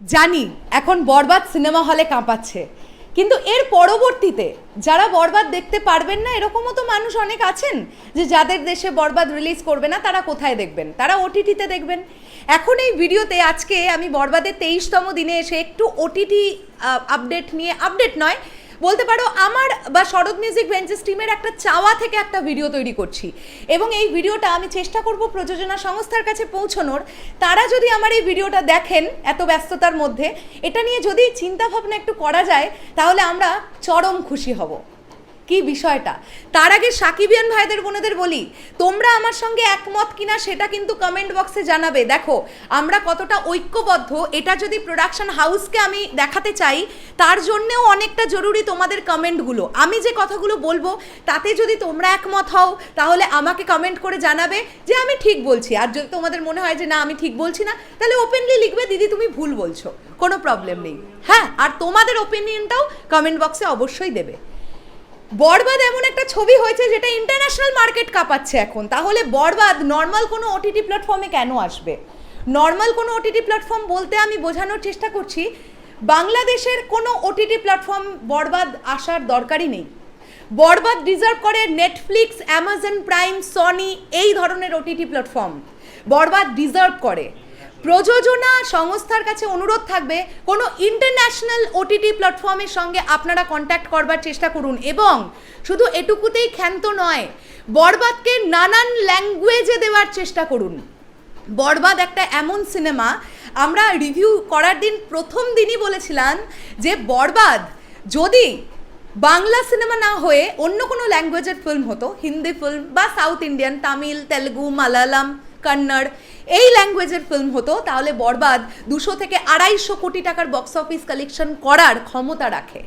জানি, এখন বরবাদ সিনেমা হলে কাঁপাচ্ছে। কিন্তু এর পরবর্তীতে যারা বরবাদ দেখতে পারবেন না, এরকমও তো মানুষ অনেক আছেন যে যাদের দেশে বরবাদ রিলিজ করবে না, তারা কোথায় দেখবেন? তারা ওটিটিতে দেখবেন। এখন এই ভিডিওতে আজকে আমি বরবাদের তেইশতম দিনে এসে একটু ওটিটি আপডেট নিয়ে আপডেট নয় বলতে পারো, আমার বা শরৎ মিউজিক ভেঞ্চার্স টিমের একটা চাওয়া থেকে একটা ভিডিও তৈরি করছি। এবং এই ভিডিওটা আমি চেষ্টা করব প্রযোজনা সংস্থার কাছে পৌঁছানোর। তারা যদি আমার এই ভিডিওটা দেখেন এত ব্যস্ততার মধ্যে, এটা নিয়ে যদি চিন্তাভাবনা একটু করা যায়, তাহলে আমরা চরম খুশি হব। কি বিষয়টা? তার আগে সাকিবিয়ান ভাইদের বোনেদের বলি, তোমরা আমার সঙ্গে একমত কিনা সেটা কিন্তু কমেন্ট বক্সে জানাবে। দেখো, আমরা কতটা ঐক্যবদ্ধ, এটা যদি প্রোডাকশন হাউসকে আমি দেখাতে চাই, তার জন্যেও অনেকটা জরুরি তোমাদের কমেন্টগুলো আমি যে কথাগুলো বলব, তাতে যদি তোমরা একমত হও, তাহলে আমাকে কমেন্ট করে জানাবে যে আমি ঠিক বলছি। আর যদি তোমাদের মনে হয় যে না, আমি ঠিক বলছি না, তাহলে ওপেনলি লিখবে, দিদি, তুমি ভুল বলছো, কোনো প্রবলেম নেই। হ্যাঁ আর তোমাদের ওপিনিয়নটাও কমেন্ট বক্সে অবশ্যই দেবে। বরবাদ এমন একটা ছবি হয়েছে যেটা ইন্টারন্যাশনাল মার্কেট কাঁপাচ্ছে এখন। তাহলে বরবাদ নর্মাল কোনো ওটিটি প্ল্যাটফর্মে কেন আসবে? নর্মাল কোনো ওটিটি প্ল্যাটফর্ম বলতে আমি বোঝানোর চেষ্টা করছি, বাংলাদেশের কোনো ওটিটি প্ল্যাটফর্ম বরবাদ আসার দরকারই নেই। বরবাদ ডিজার্ভ করে নেটফ্লিক্স অ্যামাজন প্রাইম সনি এই ধরনের ওটিটি প্ল্যাটফর্ম বরবাদ ডিজার্ভ করে। প্রযোজনা সংস্থার কাছে অনুরোধ থাকবে, কোনো ইন্টারন্যাশনাল ওটিটি প্ল্যাটফর্মের সঙ্গে আপনারা কন্ট্যাক্ট করবার চেষ্টা করুন এবং শুধু এটুকুতেই ক্ষান্ত নয়, বরবাদকে নানান ল্যাঙ্গুয়েজে দেওয়ার চেষ্টা করুন। বরবাদ একটা এমন সিনেমা আমরা রিভিউ করার দিন প্রথম দিনই বলেছিলাম যে বরবাদ যদি বাংলা সিনেমা না হয়ে অন্য কোনো ল্যাঙ্গুয়েজের ফিল্ম হতো, হিন্দি ফিল্ম বা সাউথ ইন্ডিয়ান তামিল, তেলেগু, মালায়ালাম কন্নড় এই ল্যাঙ্গুয়েজের ফিল্ম হতো, তাহলে বরবাদ দুশো থেকে আড়াইশো কোটি টাকার বক্স অফিস কালেকশন করার ক্ষমতা রাখে।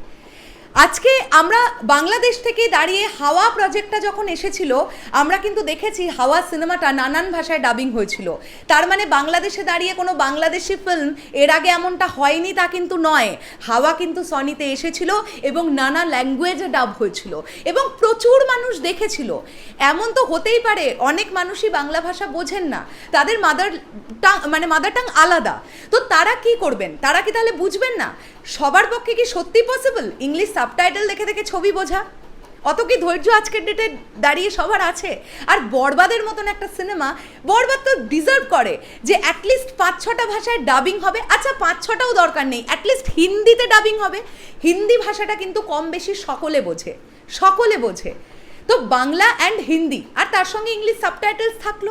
আজকে আমরা বাংলাদেশ থেকে দাঁড়িয়ে হাওয়া প্রজেক্টটা যখন এসেছিল, আমরা কিন্তু দেখেছি হাওয়া সিনেমাটা নানান ভাষায় ডাবিং হয়েছিল। তার মানে বাংলাদেশে দাঁড়িয়ে কোনো বাংলাদেশি ফিল্ম এর আগে এমনটা হয়নি তা কিন্তু নয়। হাওয়া কিন্তু সনিতে এসেছিল এবং নানা ল্যাঙ্গুয়েজে ডাব হয়েছিল। এবং প্রচুর মানুষ দেখেছিল। এমন তো হতেই পারে, অনেক মানুষই বাংলা ভাষা বোঝেন না। তাদের মাদার টাং মানে মাদার টাং আলাদা। তো তারা কি করবেন? তারা কি তাহলে বুঝবেন না? সবার পক্ষে কি সত্যি পসিবল ইংলিশ সাবটাইটেল দেখে দেখে ছবি বোঝা। অত কি ধৈর্য আজকের ডেটে দাঁড়িয়ে সবার আছে? আর বরবাদের মতন একটা সিনেমা বরবাদ তো ডিজার্ভ করে যে অ্যাটলিস্ট পাঁচ ছটা ভাষায় ডাবিং হবে। আচ্ছা পাঁচ ছটাও দরকার নেই। অ্যাটলিস্ট হিন্দিতে ডাবিং হবে। হিন্দি ভাষাটা কিন্তু কম বেশি সকলে বোঝে। সকলে বোঝে। তো বাংলা অ্যান্ড হিন্দি। আর তার সঙ্গে ইংলিশ সাবটাইটেলস থাকল।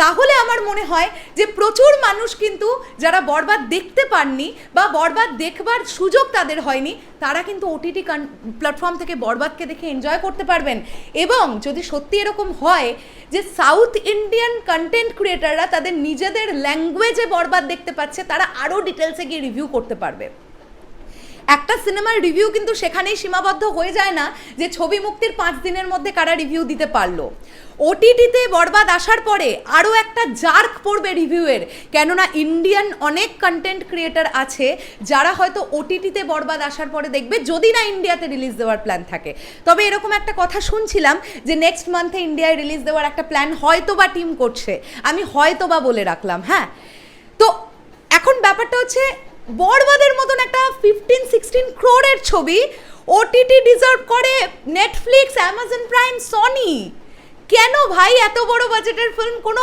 তাহলে আমার মনে হয় যে প্রচুর মানুষ কিন্তু যারা বরবাদ দেখতে পাননি বা বরবাদ দেখবার সুযোগ তাদের হয়নি, তারা কিন্তু ওটিটি প্ল্যাটফর্ম থেকে বরবাদকে দেখে এনজয় করতে পারবেন। এবং যদি সত্যি এরকম হয় যে সাউথ ইন্ডিয়ান কন্টেন্ট ক্রিয়েটাররা তাদের নিজেদের ল্যাঙ্গুয়েজে বরবাদ দেখতে পাচ্ছে, তারা আরও ডিটেলসে গিয়ে রিভিউ করতে পারবে। একটা সিনেমার রিভিউ কিন্তু সেখানেই সীমাবদ্ধ হয়ে যায় না যে ছবি মুক্তির পাঁচ দিনের মধ্যে কারা রিভিউ দিতে পারল। ওটিটিতে বরবাদ আসার পরে আরও একটা জার্ক পড়বে রিভিউয়ের কেননা ইন্ডিয়ান অনেক কন্টেন্ট ক্রিয়েটার আছে যারা হয়তো ওটিটিতে বরবাদ আসার পরে দেখবে যদি না ইন্ডিয়াতে রিলিজ দেওয়ার প্ল্যান থাকে। তবে এরকম একটা কথা শুনছিলাম যে নেক্সট মান্থে ইন্ডিয়ায় রিলিজ দেওয়ার একটা প্ল্যান হয়তো বা টিম করছে। আমি হয়তো বা বলে রাখলাম হ্যাঁ? তো এখন ব্যাপারটা হচ্ছে বরবাদের মতন একটা ফিফটিন সিক্সটিন ক্রোরের ছবি ওটিটি ডিজার্ভ করে নেটফ্লিক্স অ্যামাজন প্রাইম সনি কেন ভাই এত বড় বাজেটের ফিল্ম কোনো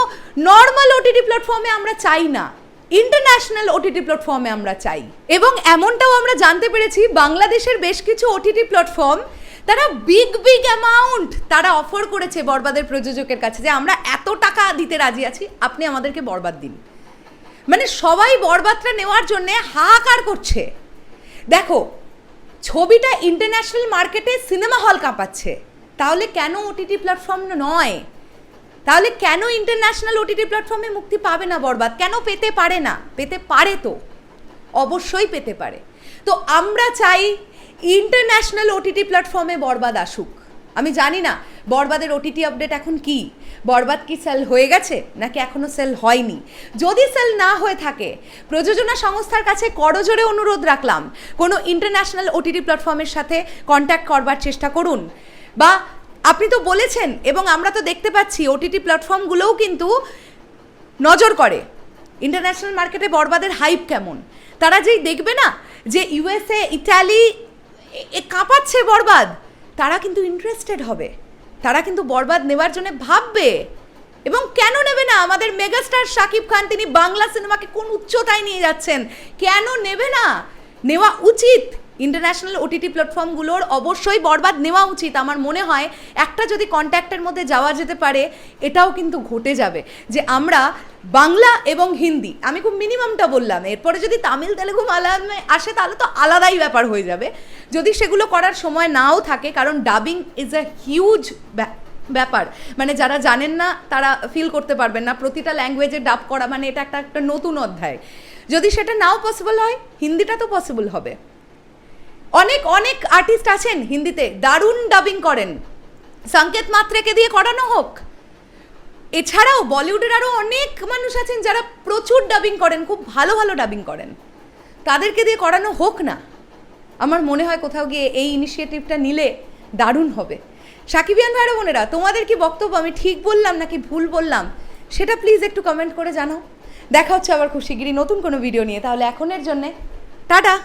নর্মাল ওটিটি প্ল্যাটফর্মে আমরা চাই না? ইন্টারন্যাশনাল ওটিটি প্ল্যাটফর্মে আমরা চাই। এবং এমনটাও আমরা জানতে পেরেছি, বাংলাদেশের বেশ কিছু ওটিটি প্ল্যাটফর্ম তারা বিগ বিগ অ্যামাউন্ট তারা অফার করেছে বরবাদের প্রযোজকের কাছে যে আমরা এত টাকা দিতে রাজি আছি, আপনি আমাদেরকে বরবাদ দিন। মানে সবাই বরবাদটা নেওয়ার জন্য হাহাকার করছে। দেখো, ছবিটা ইন্টারন্যাশনাল মার্কেটে সিনেমা হল কাঁপাচ্ছে। তাহলে কেন ওটিটি প্ল্যাটফর্ম নয়? তাহলে কেন ইন্টারন্যাশনাল ওটিটি প্ল্যাটফর্মে মুক্তি পাবে না বরবাদ? কেন পেতে পারে না? পেতে পারে তো। অবশ্যই পেতে পারে। তো আমরা চাই ইন্টারন্যাশনাল ওটিটি প্ল্যাটফর্মে বরবাদ আসুক। আমি জানি না, বরবাদের ওটিটি আপডেট এখন কি? বরবাদ কি সেল হয়ে গেছে, নাকি এখনও সেল হয়নি? যদি সেল না হয়ে থাকে, প্রযোজনা সংস্থার কাছে করজোরে অনুরোধ রাখলাম, কোনো ইন্টারন্যাশনাল ওটিটি প্ল্যাটফর্মের সাথে কন্ট্যাক্ট করবার চেষ্টা করুন। বা আপনি তো বলেছেন, এবং আমরা তো দেখতে পাচ্ছি ওটিটি প্ল্যাটফর্মগুলোও কিন্তু নজর করে ইন্টারন্যাশনাল মার্কেটে বরবাদের হাইপ কেমন? তারা যেই দেখবে না যে ইউএসএ ইটালি কাঁপাচ্ছে বরবাদ। তারা কিন্তু ইন্টারেস্টেড হবে। তারা কিন্তু বরবাদ নেওয়ার জন্য ভাববে। এবং কেন নেবে না? আমাদের মেগাস্টার শাকিব খান, তিনি বাংলা সিনেমাকে কোন উচ্চতায় নিয়ে যাচ্ছেন? কেন নেবে না? নেওয়া উচিত। ইন্টারন্যাশনাল ওটিটি প্ল্যাটফর্মগুলোর অবশ্যই বরবাদ নেওয়া উচিত। আমার মনে হয় একটা যদি কন্ট্যাক্টের মধ্যে যাওয়া যেতে পারে, এটাও কিন্তু ঘটে যাবে। যে আমরা বাংলা এবং হিন্দি। আমি খুব মিনিমামটা বললাম। এরপরে যদি তামিল, তেলেগু মালায়ামে আসে, তাহলে তো আলাদাই ব্যাপার হয়ে যাবে। যদি সেগুলো করার সময় নাও থাকে, কারণ ডাবিং ইজ আ হিউজ ব্যাপার। মানে যারা জানেন না, তারা ফিল করতে পারবেন না। প্রতিটা ল্যাঙ্গুয়েজে ডাব করা মানে এটা একটা একটা নতুন অধ্যায়। যদি সেটা নাও পসিবল হয়, হিন্দিটা তো পসিবল হবে। অনেক অনেক আর্টিস্ট আছেন হিন্দিতে। দারুণ ডাবিং করেন। সংকেত মাত্রেকে দিয়ে করানো হোক। এছাড়াও বলিউডের আরও অনেক মানুষ আছেন যারা প্রচুর ডাবিং করেন, খুব ভালো ভালো ডাবিং করেন। তাদেরকে দিয়ে করানো হোক না, আমার মনে হয় কোথাও গিয়ে এই ইনিশিয়েটিভটা নিলে দারুণ হবে। সাকিবিয়ান ভাইরা বোনেরা, তোমাদের কি বক্তব্য আমি ঠিক বললাম নাকি ভুল বললাম? সেটা প্লিজ একটু কমেন্ট করে জানাও। দেখা হচ্ছে আবার খুব শিগগিরই নতুন কোনো ভিডিও নিয়ে। তাহলে এখনের জন্যে, টাটা!